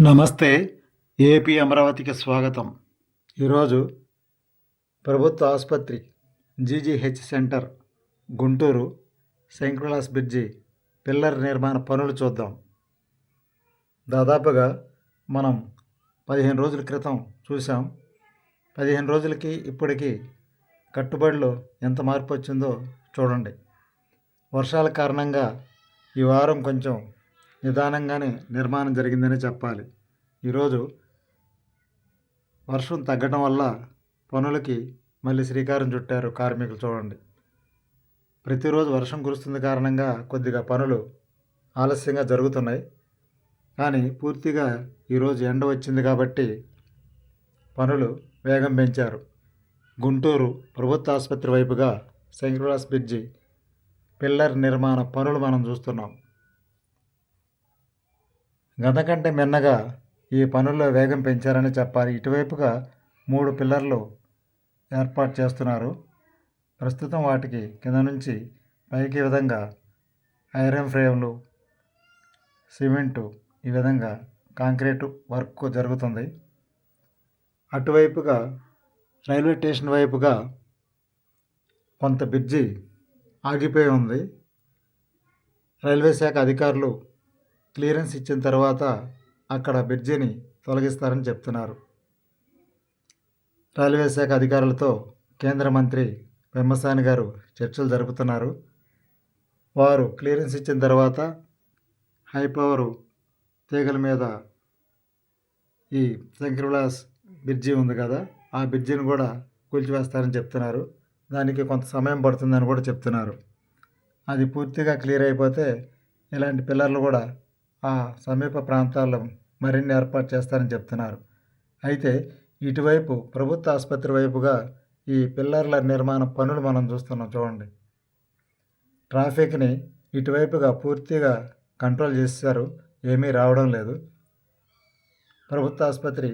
నమస్తే ఏపీ అమరావతికి స్వాగతం. ఈరోజు ప్రభుత్వ ఆసుపత్రి జీజీహెచ్ సెంటర్ గుంటూరు శంకులాస్ బ్రిడ్జి పిల్లర్ నిర్మాణ పనులు చూద్దాం. దాదాపుగా మనం పదిహేను రోజుల క్రితం చూసాం పదిహేను రోజులకి ఇప్పటికి కట్టుబడిలో ఎంత మార్పు వచ్చిందో చూడండి. వర్షాల కారణంగా ఈ వారం కొంచెం నిదానంగానే నిర్మాణం జరిగిందనే చెప్పాలి. ఈరోజు వర్షం తగ్గడం వల్ల పనులకి మళ్ళీ శ్రీకారం చుట్టారు కార్మికులు చూడండి. ప్రతిరోజు వర్షం కురుస్తుంది కారణంగా కొద్దిగా పనులు ఆలస్యంగా జరుగుతున్నాయి. కానీ పూర్తిగా ఈరోజు ఎండ వచ్చింది కాబట్టి పనులు వేగం పెంచారు. గుంటూరు ప్రభుత్వ ఆసుపత్రి వైపుగా శంకరాస్ బ్రిడ్జి పిల్లర్ నిర్మాణ పనులు మనం చూస్తున్నాం. గత కంటే మిన్నగా ఈ పనుల్లో వేగం పెంచారని చెప్పాలి. ఇటువైపుగా మూడు పిల్లర్లు ఏర్పాటు చేస్తున్నారు. ప్రస్తుతం వాటికి కింద నుంచి పైకి విధంగా ఐరన్ ఫ్రేమ్లు సిమెంటు ఈ విధంగా కాంక్రీటు వర్క్ జరుగుతుంది. అటువైపుగా రైల్వే స్టేషన్ వైపుగా కొంత బ్రిడ్జి ఆగిపోయి ఉంది. రైల్వే శాఖ అధికారులు క్లియరెన్స్ ఇచ్చిన తర్వాత అక్కడ బ్రిడ్జిని తొలగిస్తారని చెప్తున్నారు. రైల్వే శాఖ అధికారులతో కేంద్ర మంత్రి పెమ్మసాని గారు చర్చలు జరుపుతున్నారు. వారు క్లియరెన్స్ ఇచ్చిన తర్వాత హై పవర్ తీగల మీద ఈ శంకర్విలాస్ బ్రిడ్జి ఉంది కదా ఆ బ్రిడ్జిని కూడా కూల్చివేస్తారని చెప్తున్నారు. దానికి కొంత సమయం పడుతుందని కూడా చెప్తున్నారు. అది పూర్తిగా క్లియర్ అయిపోతే ఇలాంటి పిల్లర్లు కూడా ఆ సమీప ప్రాంతాల్లో మరిన్ని ఏర్పాటు చేస్తారని చెప్తున్నారు. అయితే ఇటువైపు ప్రభుత్వ ఆసుపత్రి వైపుగా ఈ పిల్లర్ల నిర్మాణ పనులు మనం చూస్తున్నాం చూడండి. ట్రాఫిక్ని ఇటువైపుగా పూర్తిగా కంట్రోల్ చేశారు ఏమీ రావడం లేదు. ప్రభుత్వ ఆసుపత్రి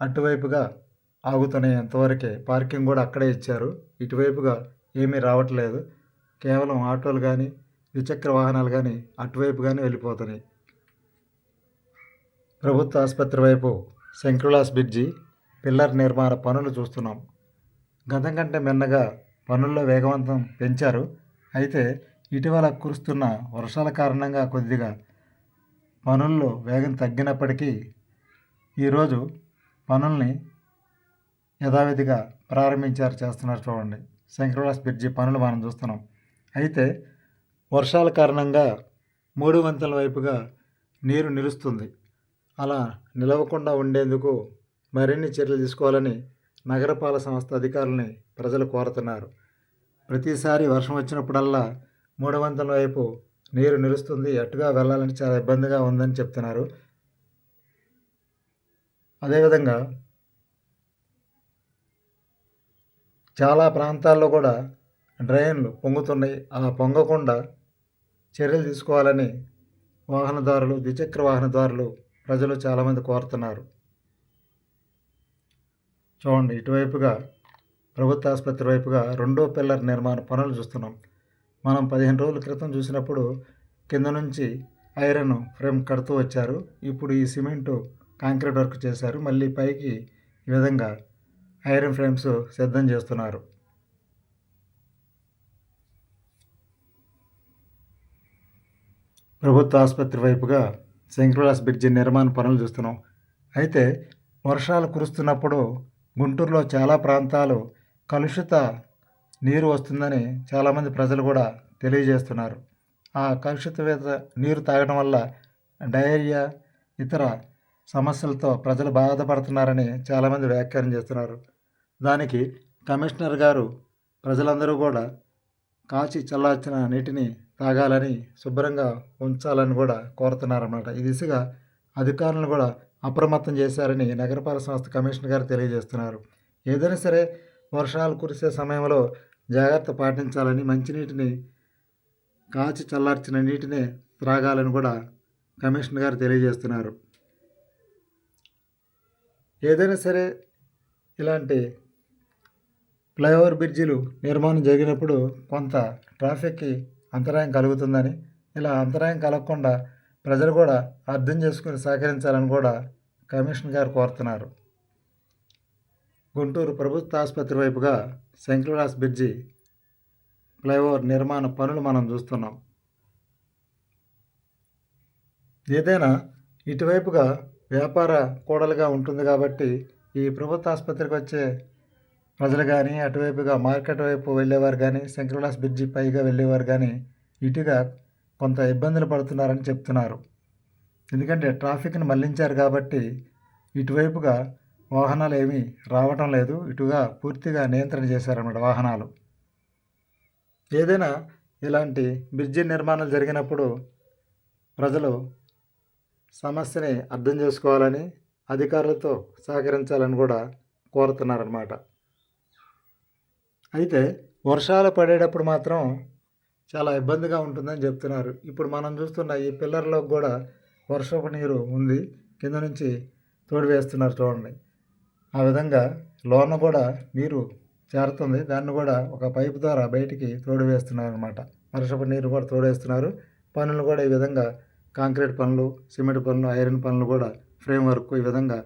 అటువైపుగా ఆగుతున్నాయి ఎంతవరకే పార్కింగ్ కూడా అక్కడే ఇచ్చారు. ఇటువైపుగా ఏమీ రావట్లేదు. కేవలం ఆటోలు కానీ ద్విచక్ర వాహనాలు కానీ అటువైపు కానీ వెళ్ళిపోతున్నాయి. ప్రభుత్వ ఆసుపత్రి వైపు శంకులాస్ బ్రిడ్జి పిల్లర్ నిర్మాణ పనులు చూస్తున్నాం. గతం కంటే మిన్నగా పనుల్లో వేగవంతం పెంచారు. అయితే ఇటీవల కురుస్తున్న వర్షాల కారణంగా కొద్దిగా పనుల్లో వేగం తగ్గినప్పటికీ ఈరోజు పనుల్ని యథావిధిగా ప్రారంభించారు చేస్తున్నారు చూడండి. శంకరవాస్ బ్రిడ్జి పనులు మనం చూస్తున్నాం. అయితే వర్షాల కారణంగా మూడు వంతుల వైపుగా నీరు నిలుస్తుంది. అలా నిలవకుండా ఉండేందుకు మరిన్ని చర్యలు తీసుకోవాలని నగరపాలక సంస్థ అధికారులని ప్రజలు కోరుతున్నారు. ప్రతిసారి వర్షం వచ్చినప్పుడల్లా మూడు వైపు నీరు నిలుస్తుంది. అటుగా వెళ్ళాలని చాలా ఇబ్బందిగా ఉందని చెప్తున్నారు. అదేవిధంగా చాలా ప్రాంతాల్లో కూడా డ్రైన్లు పొంగుతున్నాయి. అలా పొంగకుండా చర్యలు తీసుకోవాలని వాహనదారులు ద్విచక్ర వాహనదారులు ప్రజలు చాలామంది కోరుతున్నారు. చూడండి ఇటువైపుగా ప్రభుత్వ ఆసుపత్రి వైపుగా రెండో పిల్లర్ నిర్మాణ పనులు చూస్తున్నాం. మనం పదిహేను రోజుల క్రితం చూసినప్పుడు కింద నుంచి ఐరన్ ఫ్రేమ్ కడుతూ వచ్చారు. ఇప్పుడు ఈ సిమెంటు కాంక్రీట్ వర్క్ చేశారు. మళ్ళీ పైకి ఈ విధంగా ఐరన్ ఫ్రేమ్స్ సిద్ధం చేస్తున్నారు. ప్రభుత్వ ఆసుపత్రి వైపుగా శంకరాస్ బ్రిడ్జి నిర్మాణ పనులు చూస్తున్నాం. అయితే వర్షాలు కురుస్తున్నప్పుడు గుంటూరులో చాలా ప్రాంతాలు కలుషిత నీరు వస్తుందని చాలామంది ప్రజలు కూడా తెలియజేస్తున్నారు. ఆ కలుషిత నీరు తాగడం వల్ల డయేరియా ఇతర సమస్యలతో ప్రజలు బాధపడుతున్నారని చాలామంది వ్యాఖ్యానం చేస్తున్నారు. దానికి కమిషనర్ గారు ప్రజలందరూ కూడా కాచి చల్లార్చిన నీటిని తాగాలని శుభ్రంగా ఉంచాలని కూడా కోరుతున్నారన్నమాట. ఈ దిశగా అధికారులను కూడా అప్రమత్తం చేశారని నగరపాలక సంస్థ కమిషనర్ గారు తెలియజేస్తున్నారు. ఏదైనా సరే వర్షాలు కురిసే సమయంలో జాగ్రత్త పాటించాలని మంచినీటిని కాచి చల్లార్చిన నీటినే త్రాగాలని కూడా కమిషనర్ గారు తెలియజేస్తున్నారు. ఏదైనా సరే ఇలాంటి ఫ్లైఓవర్ బ్రిడ్జిలు నిర్మాణం జరిగినప్పుడు కొంత ట్రాఫిక్కి అంతరాయం కలుగుతుందని ఇలా అంతరాయం కలగకుండా ప్రజలు కూడా అర్థం చేసుకుని సహకరించాలని కూడా కమిషన్ గారు కోరుతున్నారు. గుంటూరు ప్రభుత్వ ఆసుపత్రి వైపుగా శంకరదాస్ బ్రిడ్జి ఫ్లైఓవర్ నిర్మాణ పనులు మనం చూస్తున్నాం. ఏదైనా ఇటువైపుగా వ్యాపార కూడలుగా ఉంటుంది కాబట్టి ఈ ప్రభుత్వ ఆసుపత్రికి వచ్చే ప్రజలు కానీ అటువైపుగా మార్కెట్ వైపు వెళ్ళేవారు కానీ శంకరదాస్ బ్రిడ్జి పైగా వెళ్ళేవారు కానీ ఇటుగా కొంత ఇబ్బందులు పడుతున్నారని చెప్తున్నారు. ఎందుకంటే ట్రాఫిక్ని మళ్ళించారు కాబట్టి ఇటువైపుగా వాహనాలు ఏమీ రావటం లేదు. ఇటుగా పూర్తిగా నియంత్రణ చేశారన్నమాట వాహనాలు. ఏదైనా ఇలాంటి బ్రిడ్జి నిర్మాణాలు జరిగినప్పుడు ప్రజలు సమస్యని అర్థం చేసుకోవాలని అధికారులతో సహకరించాలని కూడా కోరుతున్నారన్నమాట. అయితే వర్షాలు పడేటప్పుడు మాత్రం చాలా ఇబ్బందిగా ఉంటుందని చెప్తున్నారు. ఇప్పుడు మనం చూస్తున్న ఈ పిల్లర్లో కూడా వర్షపు నీరు ఉంది. కింద నుంచి తోడి వేస్తున్నారు చూడండి. ఆ విధంగా లోన కూడా నీరు చేరుతుంది దాన్ని కూడా ఒక పైపు ద్వారా బయటికి తోడి వేస్తున్నారు అనమాట వర్షపు నీరు కూడా తోడేస్తున్నారు పనులు కూడా ఈ విధంగా కాంక్రీట్ పనులు సిమెంట్ పనులు ఐరన్ పనులు కూడా ఫ్రేమ్ వర్క్ ఈ విధంగా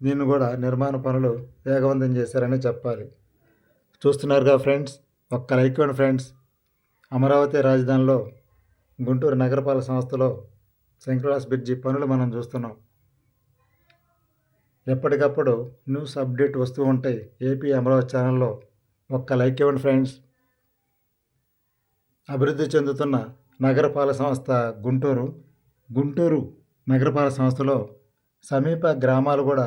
దీన్ని కూడా నిర్మాణ పనులు వేగవంతం చేశారని చెప్పాలి. చూస్తున్నారుగా ఫ్రెండ్స్ ఒక్క లైక్ ఇవ్వండి ఫ్రెండ్స్. అమరావతి రాజధానిలో గుంటూరు నగరపాలక సంస్థలో శంకరాస్ బ్రిడ్జి పనులు మనం చూస్తున్నాం. ఎప్పటికప్పుడు న్యూస్ అప్డేట్ వస్తూ ఉంటాయి. ఏపీ అమరావతి ఛానల్లో ఒక్క లైక్ ఇవ్వండి ఫ్రెండ్స్. అభివృద్ధి చెందుతున్న నగరపాలక సంస్థ గుంటూరు. గుంటూరు నగరపాలక సంస్థలో సమీప గ్రామాలు కూడా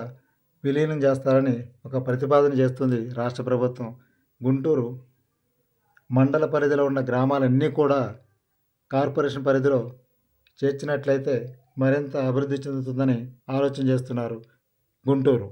విలీనం చేస్తారని ఒక ప్రతిపాదన చేస్తుంది రాష్ట్ర ప్రభుత్వం. గుంటూరు మండల పరిధిలో ఉన్న గ్రామాలన్నీ కూడా కార్పొరేషన్ పరిధిలో చేర్చినట్లయితే మరింత అభివృద్ధి చెందుతుందని ఆలోచన చేస్తున్నారు గుంటూరు.